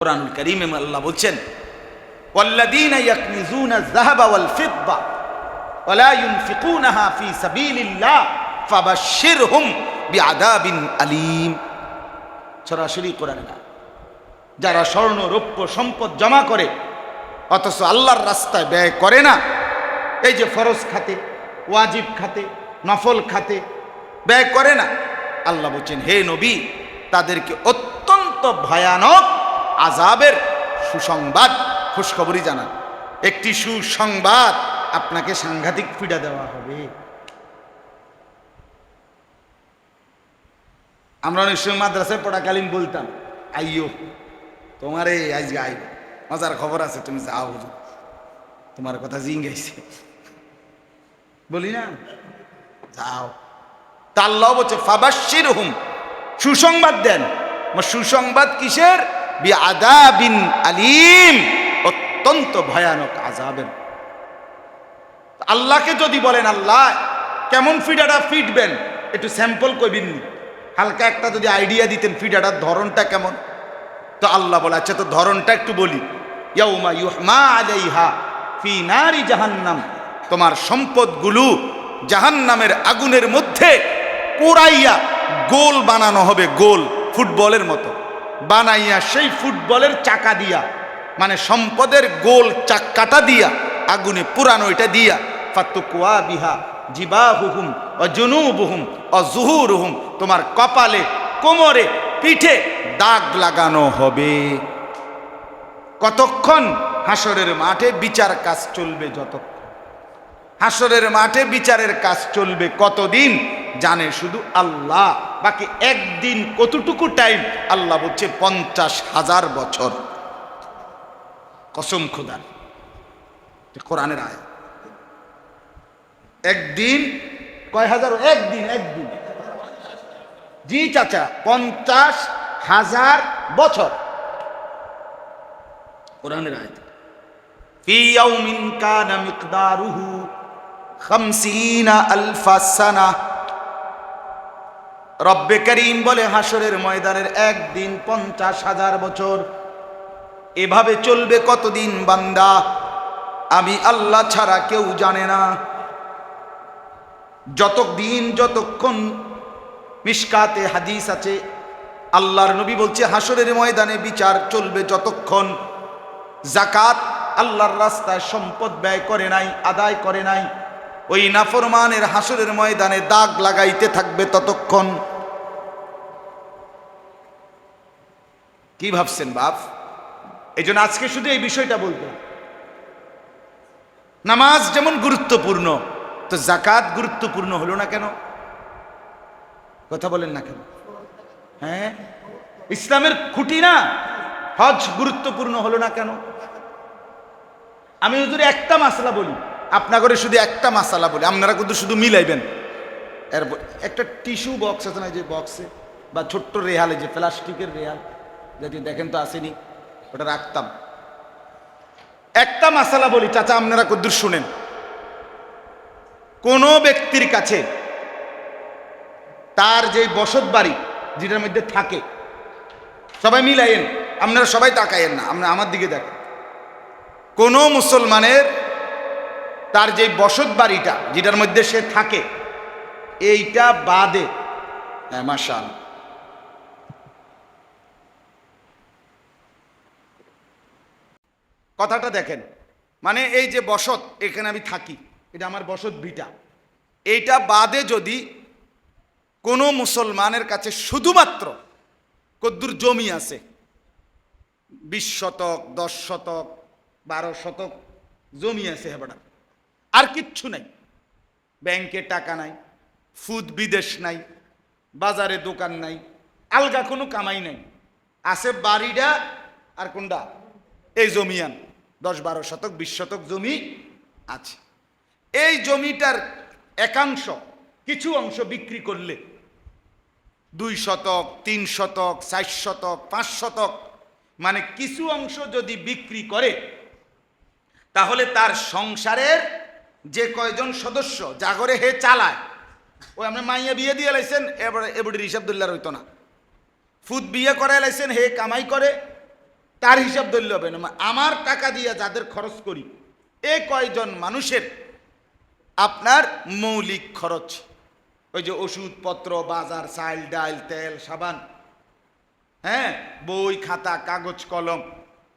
কোরআনুল করিমে আল্লাহ বলছেন والذين يكنزون الذهب والفضة ولا ينفقونها في سبيل الله فبشرهم بعذاب أليم সরাসরি কোরআনে না যারা স্বর্ণ রৌপ্য সম্পদ জমা করে অথচ আল্লাহর রাস্তায় ব্যয় করে না এই যে ফরজ খাতে ওয়াজিব খাতে নফল খাতে ব্যয় করে না আল্লাহ বলছেন হে নবী তাদেরকে অত্যন্ত ভয়ানক আজাবের সুসংবাদ, খুশখবরই জানান। একটি সুসংবাদ আপনাকে সাংঘাতিক পীড়া দেওয়া হবে। আমরা অনেক সময় মাদ্রাসায় পড়াকালীন বলতাম, আইয়ো, তোমারে আজকে আই মজার খবর আছে, তুমি যাও তোমার কথা জিঙ্গাইছে। বলি না? যাও। তা আল্লাহ বলছে ফাবাসির হুম সুসংবাদ দেন। সুসংবাদ কিসের? বি আদাবিন আলিম, অত্যন্ত ভয়ানক আজাবেন আল্লাহকে যদি বলেন, আল্লাহ, কেমন ফিডাটা ফিটবেন? একটু স্যাম্পল কইবিননি হালকা একটা যদি আইডিয়া দিতেন ফিডাটার ধরনটা কেমন? তো আল্লাহ বলে আচ্ছা তো ধরনটা একটু বলি। ফি নারি জাহান্নাম। তোমার সম্পদগুলো জাহান্নামের আগুনের মধ্যে পোড়াইয়া গোল বানানো হবে, গোল ফুটবলের মতো। বানাইয়া সেই ফুটবলের চাকা দিয়া মানে সম্পদের গোল চাক্কাটা দিয়া, আগুনে পুরানো এটা দিয়া, ফাতুকুয়া বিহা, জিবাহুহুম, অজুনুবুহুম, অজুহুরুহুম, তোমার কপালে, কোমরে, পিঠে দাগ লাগানো হবে। কতক্ষণ হাসরের মাঠে বিচার কাজ চলবে যতক্ষণ? হাসরের মাঠে বিচারের কাজ চলবে কতদিন? জানে শুধু আল্লাহ, বাকি একদিন কতটুকু টাইম আল্লাহ বলছে পঞ্চাশ হাজার বছর। কসম খুদান কোরআনের আয় একদিন, কয় হাজার? একদিন একদিন। জি চাচা, পঞ্চাশ হাজার বছর। কোরআনের আয় ফি কানা মিকদারুহু 50000 সানা। রব্বে করিম বলে হাসরের ময়দানের একদিন পঞ্চাশ হাজার বছর। এভাবে চলবে কতদিন বান্দা? আমি আল্লাহ ছাড়া কেউ জানে না। যতদিন যতক্ষণ মিসকাতে হাদিস আছে, আল্লাহর নবী বলছে হাসরের ময়দানে বিচার চলবে যতক্ষণ। জাকাত আল্লাহর রাস্তায় সম্পদ ব্যয় করে নাই, আদায় করে নাই, ওই নাফরমানের হাসরের ময়দানে দাগ লাগাইতে থাকবে ততক্ষণ। কি ভাবছেন বাপ? এই জন্য আজকে শুধু এই বিষয়টা বলব। নামাজ যেমন গুরুত্বপূর্ণ, তো জাকাত গুরুত্বপূর্ণ হলো না কেন? কথা বলেন না কেন? হ্যাঁ? ইসলামের খুঁটি না হজ গুরুত্বপূর্ণ হলো না কেন? আমি হুজুর একটা মাসালা বলি আপনাদের শুধু একটা মাসালা বলি, আপনারা কিন্তু শুধু মিলাইবেন। এরপর একটা টিস্যু বক্স আছে না যে বক্সে, বা ছোট্ট রেহালে যে প্লাস্টিকের রেহাল যদি দেখেন তো আসেনি, ওটা রাখতাম। একটা মাসালা বলি, চাচা, আপনারা কদ্দূর শুনেন। কোনো ব্যক্তির কাছে তার যে বসত বাড়ি, যেটার মধ্যে থাকে, সবাই মিলাইয়েন আপনারা সবাই তাকাইয়েন না, আপনারা আমার দিকে দেখেন। কোনো মুসলমানের তার যে বসত বাড়িটা, যেটার মধ্যে সে থাকে, এইটা বাদে হ্যাঁ মাসাল কথাটা দেখেন। মানে এই যে বসত, এখানে আমি থাকি। এটা আমার বসত ভিটা। এইটা বাদে যদি কোনো মুসলমানের কাছে শুধুমাত্র কদ্দুর জমি আছে, বিশ শতক, দশ শতক, বারো শতক জমি আছে হেবাটা আর কিচ্ছু নাই। ব্যাংকে টাকা নাই, ফুদ বিদেশ নাই, বাজারে দোকান নাই, আলগা কোনো কামাই নাই। আছে বাড়িটা আর কোনটা? এই জমিয়ান দশ বারো শতক, বিশ শতক জমি আছে। এই জমিটার একাংশ কিছু অংশ বিক্রি করলে দুই শতক, তিন শতক, চার শতক, পাঁচ শতক মানে কিছু অংশ যদি বিক্রি করে, তাহলে তার সংসারের যে কয়জন সদস্য জাগরে হে চালায়, ওই আমরা মাইয়া বিয়ে দিয়ে লাইছেন, এবারে এবারে হিসাবদুল্লাহ হইতো না। ফুদ বিয়ে করে লাইছেন, হে কামাই করে তার হিসাব ধরলে হবে না। আমার টাকা দিয়ে যাদের খরচ করি, এ কয়জন মানুষের আপনার মৌলিক খরচ? ওই যে ওষুধপত্র, বাজার চাল ডাল তেল, সাবান হ্যাঁ? বই, খাতা, কাগজ, কলম,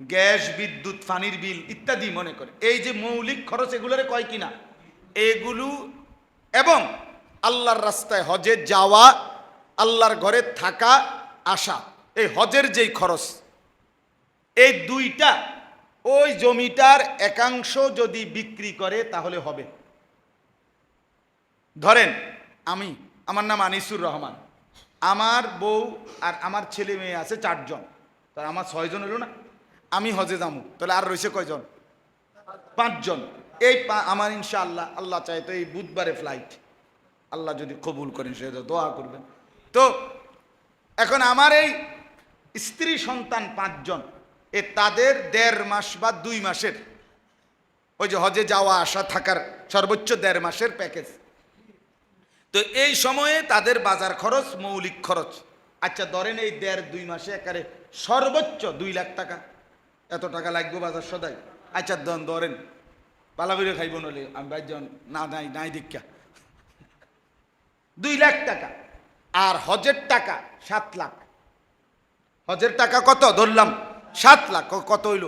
গ্যাস, বিদ্যুৎ, পানির বিল ইত্যাদি মনে করে। এই যে মৌলিক খরচ, এগুলোরে কয় কিনা? এগুলো এবং আল্লাহর রাস্তায় হজে যাওয়া, আল্লাহর ঘরে থাকা, আসা, এই হজের যেই খরচ এই দুইটা, ওই জমিটার একাংশ যদি বিক্রি করে, তাহলে হবে। ধরেন, আমি, আমার নাম আনিসুর রহমান। আমার বউ আর আমার ছেলে মেয়ে আছে চারজন। তার আমার ছয়জন হলো না? আমি হজে যাব, তাহলে আর রয়েছে কয়জন? পাঁচজন। এই আমার ইনশা আল্লাহ আল্লাহ চাই তো এই বুধবারে ফ্লাইট আল্লাহ যদি কবুল করেন, সে দোয়া করবেন। তো, এখন আমার এই স্ত্রী সন্তান পাঁচজন। এ তাদের দেড় মাস বা দুই মাসের। ওই যে হজে যাওয়া, আসা, থাকার সর্বোচ্চ দেড় মাসের প্যাকেজ তো এই সময়ে তাদের বাজার খরচ, মৌলিক খরচ। আচ্ছা ধরেন এই দেড় দুই মাসে একারে সর্বোচ্চ দুই লাখ টাকা। এত টাকা লাগবে বাজার সদাই। আচ্ছা দন ধরেন পালা করে খাইব নলে আমি বাইজন না, নাই নাই দীক্ষা। দুই লাখ টাকা। আর হজের টাকা সাত লাখ। হজের টাকা কত? ধরলাম সাত লাখ কত হইল?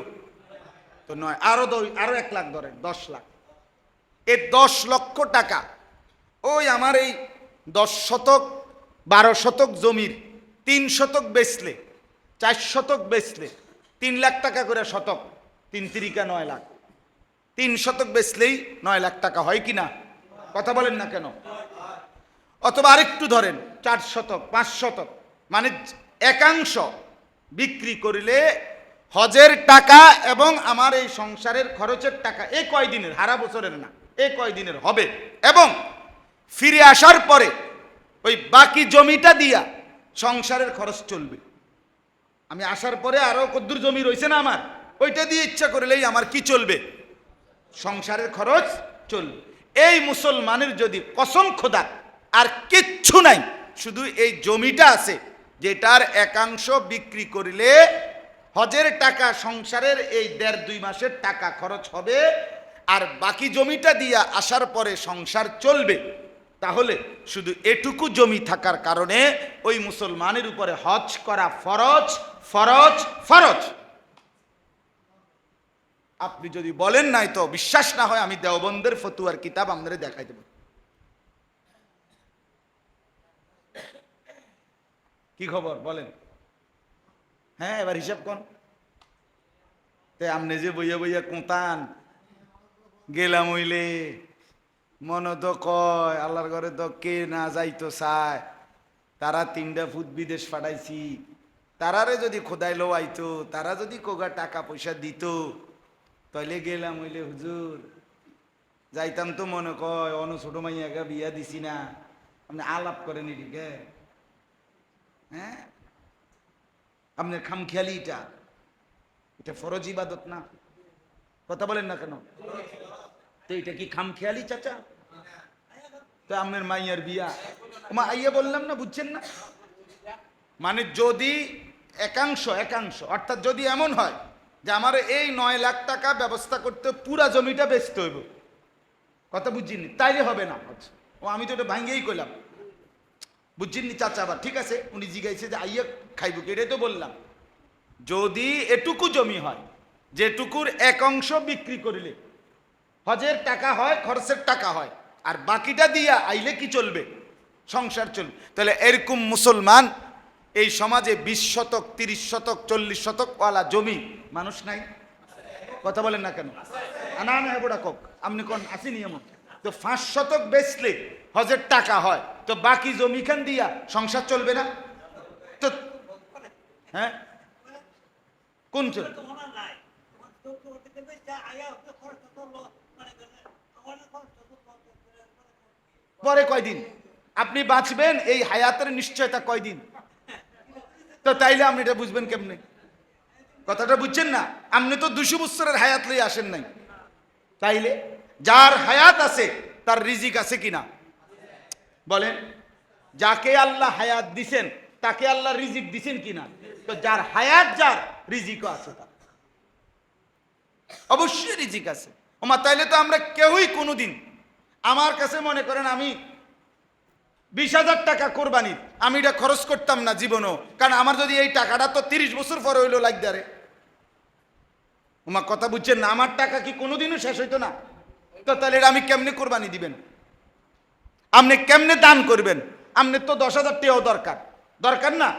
তো নয়, আরও আরও এক লাখ ধরেন, দশ লাখ। এই দশ লক্ষ টাকা, ওই আমার এই দশ শতক, বারো শতক জমির, তিন শতক বেচলে, চার শতক বেচলে, তিন লাখ টাকা করে শতক, তিন তিরিকা নয় লাখ। তিন শতক বেচলেই নয় লাখ টাকা হয় কি না? কথা বলেন না কেন? অথবা আরেকটু ধরেন, চার শতক, পাঁচ শতক মানে একাংশ বিক্রি করিলে হজের টাকা এবং আমার এই সংসারের খরচের টাকা, এ কয়দিনের? হারা বছরের না, এ কয়দিনের হবে? এবং ফিরে আসার পরে ওই বাকি জমিটা দিয়া সংসারের খরচ চলবে। আমি আসার পরে আরও কদ্দুর জমি রয়েছে না আমার, ওইটা দিয়ে ইচ্ছা করলেই আমার কি চলবে? সংসারের খরচ চলবে। এই মুসলমানের যদি কসম খোদা, আর কিচ্ছু নাই, শুধু এই জমিটা আছে, যেটার একাংশ বিক্রি করিলে হজের টাকা, সংসারের এই দেড় দুই মাসের টাকা খরচ হবে, আর বাকি জমিটা দিয়া আসার পরে সংসার চলবে। তাহলে শুধু এটুকু জমি থাকার কারণে ওই মুসলমানের উপরে হজ করা ফরজ ফরজ ফরজ। আপনি যদি বলেন নাই তো, বিশ্বাস না হয় আমি দেওবন্দের ফতুয়ার কিতাব আপনাদের দেখাই দেব। কি খবর? বলেন। হ্যাঁ এবার হিসাব কোন তে আপনি যে বইয়া বইয়া কোঁতান। গেলাম হইলে মনে তো কয়, আল্লাহর ঘরে তো কে না যাইতো চায়। তারা তিনটা ফুট বিদেশ পাঠাইছি তারারে যদি খোদাই লো আইতো তারা যদি কোগা টাকা পয়সা দিত, তাইলে গেলাম হইলে হুজুর। যাইতাম তো মনে কয়, অন ছোট মাইয়াকে বিয়া দিছি না। আপনি আলাপ করেন এদিকে। হ্যাঁ? আপনার খামখেয়ালি এটা। এটা ফরজ ইবাদত না? কথা বলেন না কেন? তো এটা কি খামখেয়ালি চাচা? তো আপনার মাইয়ার বিয়া। মা, আইয়া বললাম না, বুঝছেন না? মানে যদি একাংশ একাংশ, অর্থাৎ যদি এমন হয় যে আমার এই নয় লাখ টাকা ব্যবস্থা করতে পুরা জমিটা বেচতে হইব। কথা বুঝিনি তাইলে হবে না। ও, আমি তো এটা ভাঙ্গেই কইলাম। বুঝছেন নি চাচা আবার? ঠিক আছে? উনি জিগাইছে যে আইয়া খাইব কি? এটাই তো বললাম। যদি এটুকু জমি হয়, যেটুকুর এক অংশ বিক্রি করিলে, হজের টাকা হয়, খরচের টাকা হয়, আর বাকিটা দিয়া আইলে কি চলবে? সংসার চলবে। তাহলে এরকম মুসলমান, এই সমাজে বিশ শতক, তিরিশ শতক, চল্লিশ শতক ওয়ালা জমি মানুষ নাই? কথা বলেন না কেন? না না এবোটা কক, আপনি কোন আসেনি এমন? তো পাঁচ শতক বেচলে হজের টাকা হয়, তো বাকি জমিখান দিয়া সংসার চলবে না? তো হ্যাঁ? কোন পরে কয়দিন? আপনি বাঁচবেন, এই হায়াতের নিশ্চয়তা কয়দিন? তো তাইলে আপনি এটা বুঝবেন কেমনে? কথাটা বুঝছেন না? আপনি তো দুশো বছরের হায়াত লই আসেন নাই। তাইলে যার হায়াত আছে, তার রিজিক আছে কিনা? বলেন, যাকে আল্লাহ হায়াত দিছেন, তাকে আল্লাহ রিজিক দিছেন কিনা? তো যার হায়াত, যার রিজিকও আছে তার। অবশ্যই রিজিক আছে। ওমা, তাইলে তো আমরা কেউই কোনোদিন, আমার কাছে মনে করেন আমি বিশ হাজার টাকা কোরবানির আমি এটা খরচ করতাম না জীবনও, কারণ আমার যদি এই টাকাটা তো তিরিশ বছর পরে হইল লাগবে আরে ওমা, কথা বুঝছেন না, আমার টাকা কি কোনোদিনও শেষ হইতো না? তো তাহলে আমি কেমনে কোরবানি দিবেন? আপনি কেমনে দান করবেন? আপনি তো দশ হাজার টাকাও দরকার। দরকার না?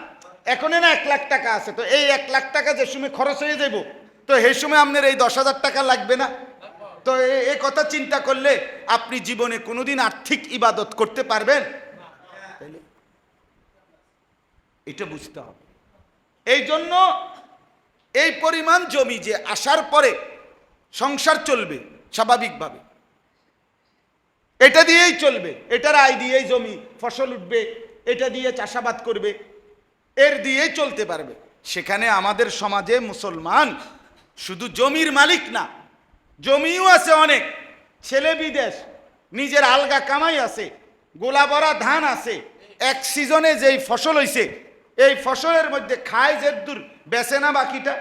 এখনই না এক লাখ টাকা আছে, তো এই এক লাখ টাকা যে সময় খরচ হয়ে যাব তো সেই সময় আপনার এই দশ হাজার টাকা লাগবে না। তো এই কথা চিন্তা করলে আপনি জীবনে কোনোদিন আর্থিক ইবাদত করতে পারবেন? এটা বুঝতে হবে। এই জন্য এই পরিমাণ জমি যে আসার পরে সংসার চলবে, স্বাভাবিকভাবে। এটা দিয়েই চলবে, এটার আয় দিয়েই জমি, ফসল উঠবে, এটা দিয়ে চাষাবাদ করবে। এর দিয়েই চলতে পারবে। সেখানে আমাদের সমাজে মুসলমান শুধু জমির মালিক না, জমিও আছে অনেক, ছেলে বিদেশ, নিজের আলগা কামাই আছে, গোলা ভরা ধান আছে, এক সিজনে যেই ফসল হইছে, এই ফসলের মধ্যে খায় যে দূর বেচে না বাকিটা?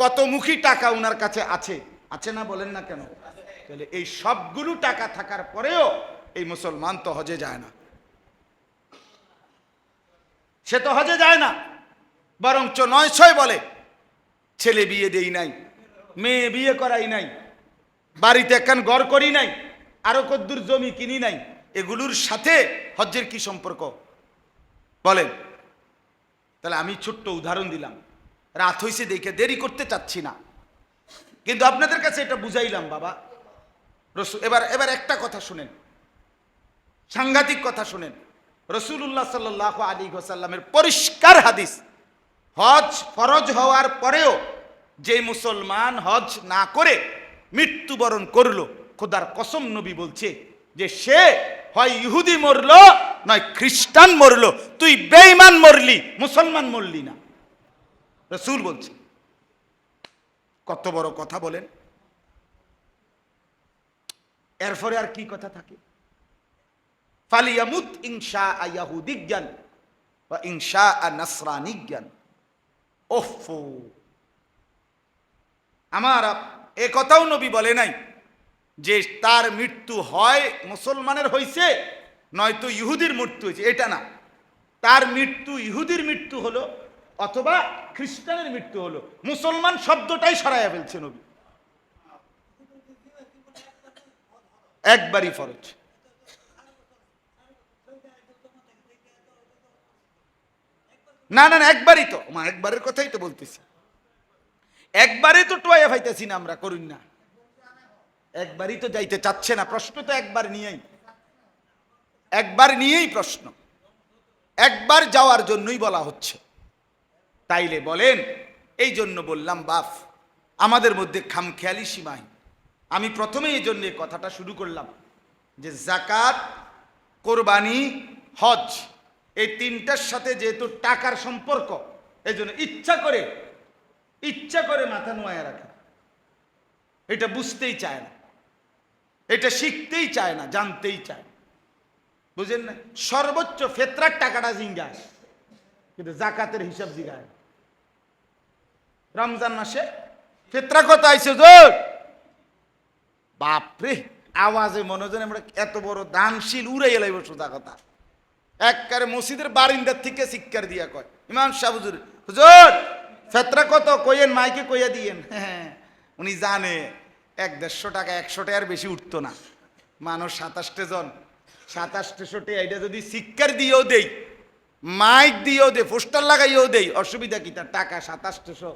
কত মুখী টাকা ওনার কাছে আছে? আছে না বলেন না কেন? তাহলে এই সবগুলো টাকা থাকার পরেও এই মুসলমান তো হজে যায় না। সে তো হজে যায় না। বরঞ্চ নয় ছয় বলে, ছেলে বিয়ে দেই নাই, মেয়ে বিয়ে করাই নাই, বাড়িতে একখান গড় করি নাই, আরও কদ্দুর জমি কিনি নাই, এগুলোর সাথে হজ্জের কি সম্পর্ক? বলেন। তাহলে আমি ছোট্ট উদাহরণ দিলাম। রাত হইছে দেখে দেরি করতে চাচ্ছি না। কিন্তু আপনাদের কাছে এটা বুঝাইলাম, বাবা। রসুল, এবার এবার একটা কথা শুনেন। সাংঘাতিক কথা শুনেন। রসুল্লাহ সাল্লাহ আলী হোসাল্লামের পরিষ্কার হাদিস, হজ ফরজ হওয়ার পরেও যে মুসলমান হজ না করে মৃত্যুবরণ করল, খোদার কসম নবী বলছে যে সে হয় ইহুদি মরল, নয় খ্রিস্টান মরল, তুই বেঈমান মরলি, মুসলমান মরলি না। রসুল বলছে, কত বড় কথা বলেন। এরপরে আর কি কথা থাকে? ফালিয়ামুত ইনশা আয়াহুদিজ্ঞান বা ইনশা নাসরানিজ্ঞান। ওফো আমার এ কথাও নবী বলে নাই যে তার মৃত্যু হয় মুসলমানের হইছে, নয়তো ইহুদির মৃত্যু হয়েছে এটা না। তার মৃত্যু, ইহুদির মৃত্যু হলো অথবা খ্রিস্টানের মৃত্যু হলো। মুসলমান শব্দটাই সরাইয়া ফেলছে নবী। একবারই ফরজ। না না একবারই তো। মা, একবারের কথাই তো বলতেছি। একবারে তো টোয়া ফাইতেছি না আমরা, করুন না। একবারই তো যাইতে চাচ্ছে না, প্রশ্ন তো একবার নিয়েই। একবার নিয়েই প্রশ্ন। একবার যাওয়ার জন্যই বলা হচ্ছে। তাইলে বলেন, এই জন্য বললাম, বাফ, আমাদের মধ্যে খামখেয়ালি সীমাহীন। আমি প্রথমে এই জন্য কথাটা শুরু করলাম যে, জাকাত, কোরবানি, হজ এই তিনটার সাথে যেহেতু টাকার সম্পর্ক এই জন্য ইচ্ছা করে ইচ্ছা করে মাথা নোয়া রাখে। এটা বুঝতেই চায় না। এটা শিখতেই চায় না, জানতেই চায়। বুঝেন না? সর্বোচ্চ ফেতরার টাকাটা জিঙ্গায় কিন্তু জাকাতের হিসাব জিগায় রমজান মাসে ফেতরা কত আইছে জোর বাপরে, আওয়াজে মনে আমরা এত বড় দানশীল উড়ে এলাই সোজা কথা। একবারে মসজিদের বারিন্দার থেকে শিক্ষার দিয়া কয়। ইমাম সাহ হুজুর ফেতরা কত? কইয়েন, মাইকে কইয়া দিয়েন। হ্যাঁ উনি জানে, এক দেড়শো টাকা, একশো টাকার বেশি উঠতো না। মানুষ সাতাশটে জন। সাতাশটেশো টাকা এটা যদি শিক্ষার দিয়েও দেই, মাইক দিয়েও দে পোস্টার লাগাইও দেই, অসুবিধা কি? তার টাকা সাতাশটেশো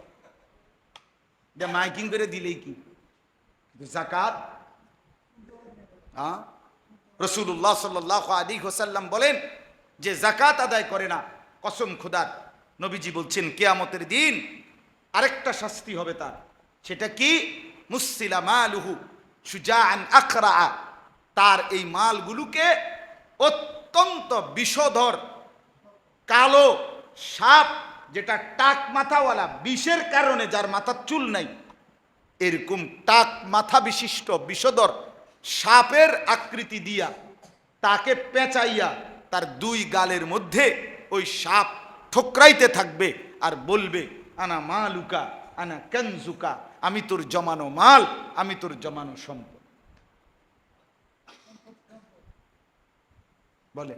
এটা মাইকিং করে দিলেই কি? জাকাত রসুল্লাহ সাল্লাহ আলী হোসাল্লাম বলেন যে জাকাত আদায় করে না, কসম খুদার নবীজি বলছেন, কেয়ামতের দিন আরেকটা শাস্তি হবে তার। সেটা কি? মুসিলা মালুহু সুজান আখরা তার এই মালগুলোকে অত্যন্ত বিষধর, কালো সাপ, যেটা টাক মাথাওয়ালা, বিষের কারণে যার মাথার চুল নাই, এরকম টাক মাথা বিশিষ্ট, বিষধর সাপের আকৃতি দিয়া তাকে পেঁচাইয়া তার দুই গালের মধ্যে ওই সাপ ঠোকরাইতে থাকবে আর বলবে, আনা মা লুকা আনা কানজুকা, আমি তোর জমানো মাল, আমি তোর জমানো সম্পদ। বলে।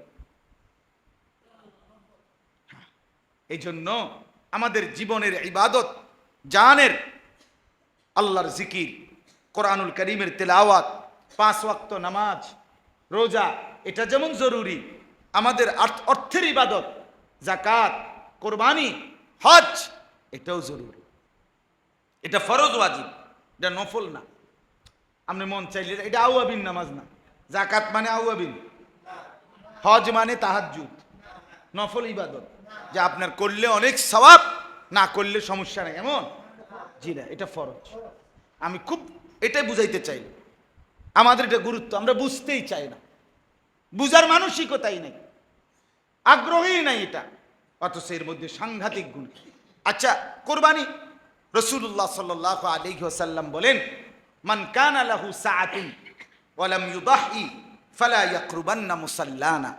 এই জন্য আমাদের জীবনের ইবাদত, জানের আল্লাহর জিকির, কোরআনুল করিমের তেলাওয়াত, পাঁচ ওয়াক্ত নামাজ, রোজা, এটা যেমন জরুরি আমাদের অর্থের ইবাদত জাকাত কোরবানি, হজ, এটাও জরুরি। এটা ফরজ ওয়াজিব, এটা নফল না। আপনি মন চাইলে, এটা আউয়াবিন নামাজ না। জাকাত মানে আউয়াবিন হজ মানে তাহাজ্জুদ। নফল ইবাদত। যে আপনার করলে অনেক সওয়াব, না করলে সমস্যা নেই। এমন? জি না, এটা ফরজ। আমি খুব, এটাই বুঝাইতে চাই। আমাদের এটা গুরুত্ব, আমরা বুঝতেই চাই না। বুঝার মানসিকতাই নেই। আগ্রহই নাই এটা। অথচ এর মধ্যে সাংঘাতিক গুণ আচ্ছা কোরবানি রসুল্লাহ সাল্লাহ আলহি ওয়াসাল্লাম বলেন, মান কান আলাহু সাআতুন ওয়ালাম ইউদাহি ফালা ইয়াকরুবান্না মুসাল্লানা।